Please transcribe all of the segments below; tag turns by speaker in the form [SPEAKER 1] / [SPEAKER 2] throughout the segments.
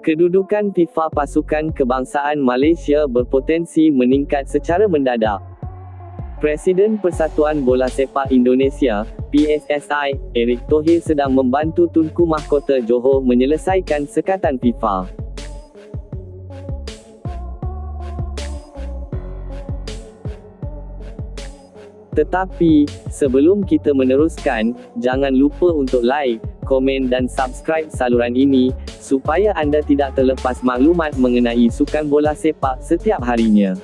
[SPEAKER 1] Kedudukan FIFA Pasukan Kebangsaan Malaysia berpotensi meningkat secara mendadak. Presiden Persatuan Bola Sepak Indonesia, PSSI, Erick Thohir sedang membantu Tunku Mahkota Johor menyelesaikan sekatan FIFA. Tetapi, sebelum kita meneruskan, jangan lupa untuk like, komen dan subscribe saluran ini, supaya anda tidak terlepas maklumat mengenai sukan bola sepak setiap harinya.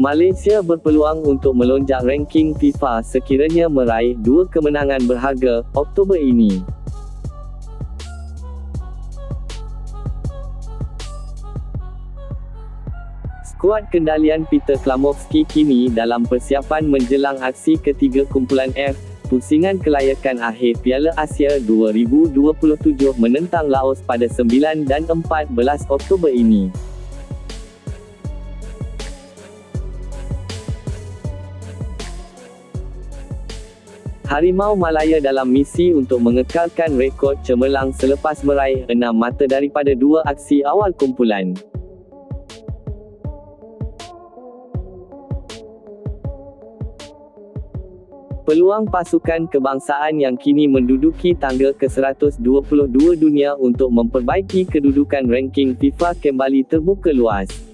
[SPEAKER 1] Malaysia berpeluang untuk melonjak ranking FIFA sekiranya meraih dua kemenangan berharga, Oktober ini. Skuad kendalian Peter Klamovski kini dalam persiapan menjelang aksi ketiga kumpulan F, pusingan kelayakan akhir Piala Asia 2027 menentang Laos pada 9 dan 14 Oktober ini. Harimau Malaya dalam misi untuk mengekalkan rekod cemerlang selepas meraih 6 mata daripada dua aksi awal kumpulan. Peluang pasukan kebangsaan yang kini menduduki tangga ke-122 dunia untuk memperbaiki kedudukan ranking FIFA kembali terbuka luas.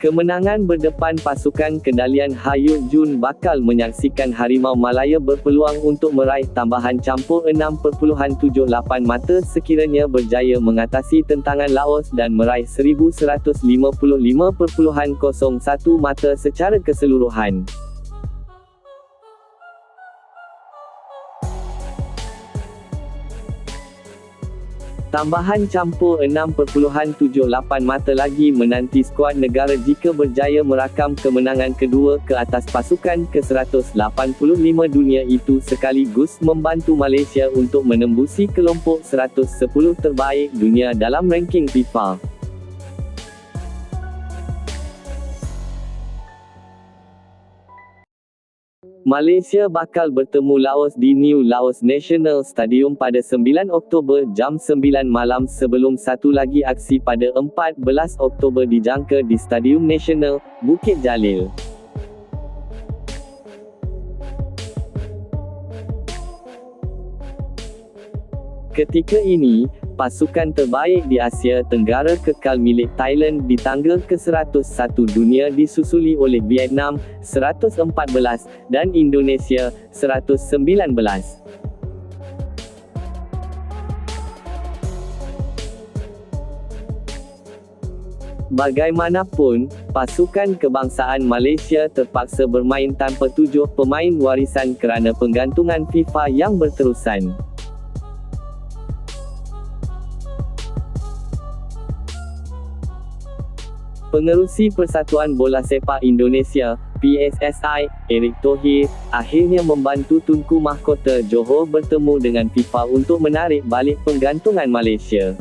[SPEAKER 1] Kemenangan berdepan pasukan kendalian Hayut Jun bakal menyaksikan Harimau Malaya berpeluang untuk meraih tambahan campur 6.78 mata sekiranya berjaya mengatasi tentangan Laos dan meraih 1155.01 mata secara keseluruhan. Tambahan campur 6.78 mata lagi menanti skuad negara jika berjaya merakam kemenangan kedua ke atas pasukan ke-185 dunia itu sekaligus membantu Malaysia untuk menembusi kelompok 110 terbaik dunia dalam ranking FIFA. Malaysia bakal bertemu Laos di New Laos National Stadium pada 9 Oktober jam 9 malam sebelum satu lagi aksi pada 14 Oktober dijangka di Stadium Nasional, Bukit Jalil. Ketika ini, pasukan terbaik di Asia Tenggara kekal milik Thailand di tangga ke-101 dunia disusuli oleh Vietnam, 114, dan Indonesia, 119. Bagaimanapun, pasukan kebangsaan Malaysia terpaksa bermain tanpa tujuh pemain warisan kerana penggantungan FIFA yang berterusan. Pengerusi Persatuan Bola Sepak Indonesia, PSSI, Erick Thohir, akhirnya membantu Tunku Mahkota Johor bertemu dengan FIFA untuk menarik balik penggantungan Malaysia.